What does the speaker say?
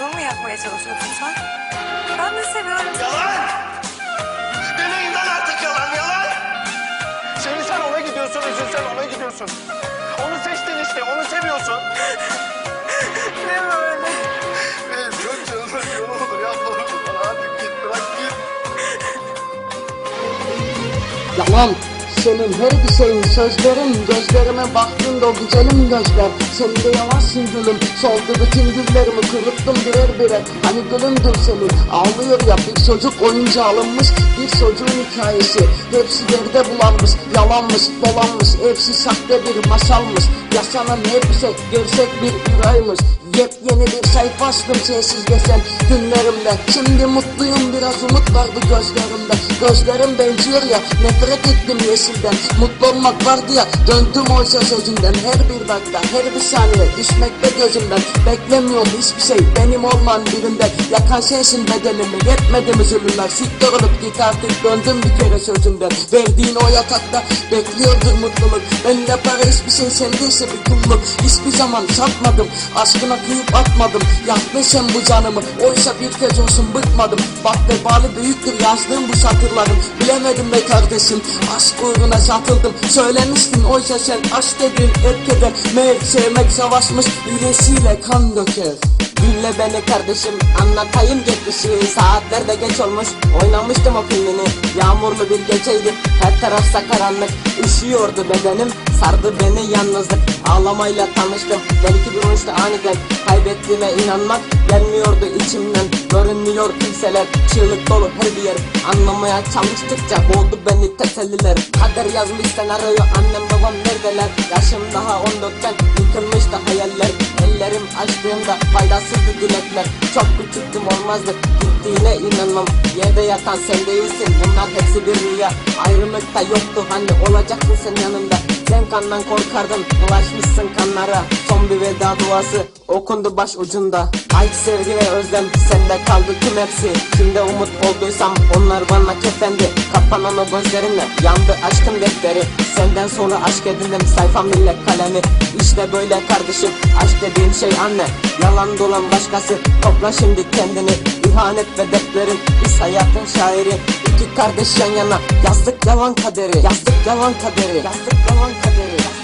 mı yakmaya çalışıyorsun sen? Ben de seviyorum. Yalan! Deneyinden artık yalan, yalan! Şimdi sen ona gidiyorsun, üzülsen ona gidiyorsun. Onu seçtin işte, onu seviyorsun. Ne böyle? Benim çok canım acıyor, ne olur yapma bunu bana. Hadi git, bırak git. Yalan senin her bir şeyin sözlerin Gözlerime baktığında o güzelim gözler. Sen de yalansın gülüm. Soldu bütün güllerimi kuruttum birer birer Hani gülümdür senin. Ağlıyor ya bir çocuk oyuncu alınmış Bir çocuğun hikayesi. Hepsi yerde bulanmış Yalanmış dolanmış. Hepsi sahte bir masalmış. Yaşanan her şey gerçek bir rüyaymış Yepyeni bir sayfa açtım sensiz geçen günlerimde Şimdi mutluyum biraz umut vardı gözlerimde. Gözlerim benziyor ya nefret ettim yeşilden Mutlu olmak vardı ya döndüm oysa sözünden Her bir dakika her bir saniye düşmekte gözümden. Beklemiyorum hiçbir şey benim olman birinden Yakan sensin bedenimi yetmedi mi zulümler Siktir olup git artık döndüm bir kere sözümden. Verdiğin o yatakta bekliyordur mutluluk. Bende para hiçbir şey sendeyse bir kulluk. Hiçbir zaman satmadım aşkına kıyıp atmadım. Sen bu canımı oysa bir kez olsun bıkmadım. Bak vebali büyüktür yazdığım bu satırlarım Bilemedim be kardeşim aşk uğruna satıldım Söylemiştin oysa sen aşk dediğin et keder. Sevmek savaşmış üresiyle kan döker Dinle beni kardeşim anlatayım geçmişi. Saatlerde geç olmuş oynamıştım o filmini. Yağmurlu bir geceydi her tarafsa karanlık. Üşüyordu bedenim sardı beni yalnızlık. Ağlamayla tanıştım belki bir uçtu aniden Kaybettiğime inanmak gelmiyordu içimden. Görünmüyor kimseler çığlık dolu her bir yer. Anlamaya çalıştıkça boğdu beni teselliler. Kader yazmış senaryoyu annem babam neredeler? Yaşım daha 14'ten yıkılmıştı hayaller. Ellerim açtığımda faydasızdı dilekler Çok küçüktüm olmazdı. Gittiğine inanmam. Yerde yatan sen değilsin. Bunlar hepsi bir rüya. Ayrılıkta yoktu. Hani olacaktın sen yanımda Sen kandan korkardın bulaşmışsın kanlara. Son bir veda duası okundu baş ucunda. Ay sevgi ve özlem sende kaldı tüm hepsi. Kimde umut bulduysam onlar bana kefendi. Kapanan o gözlerinle yandı aşkın defteri. Senden sonra aşk edindim sayfa millet kalemi. İşte böyle kardeşim aşk dediğim şey anne. Yalan dolan başkası topla şimdi kendini. İhanet ve dertlerin biz hayatın şairi İki kardeş yan yana. Yazdık yalan kaderi. Yazdık yalan kaderi. Yazdık yalan kaderi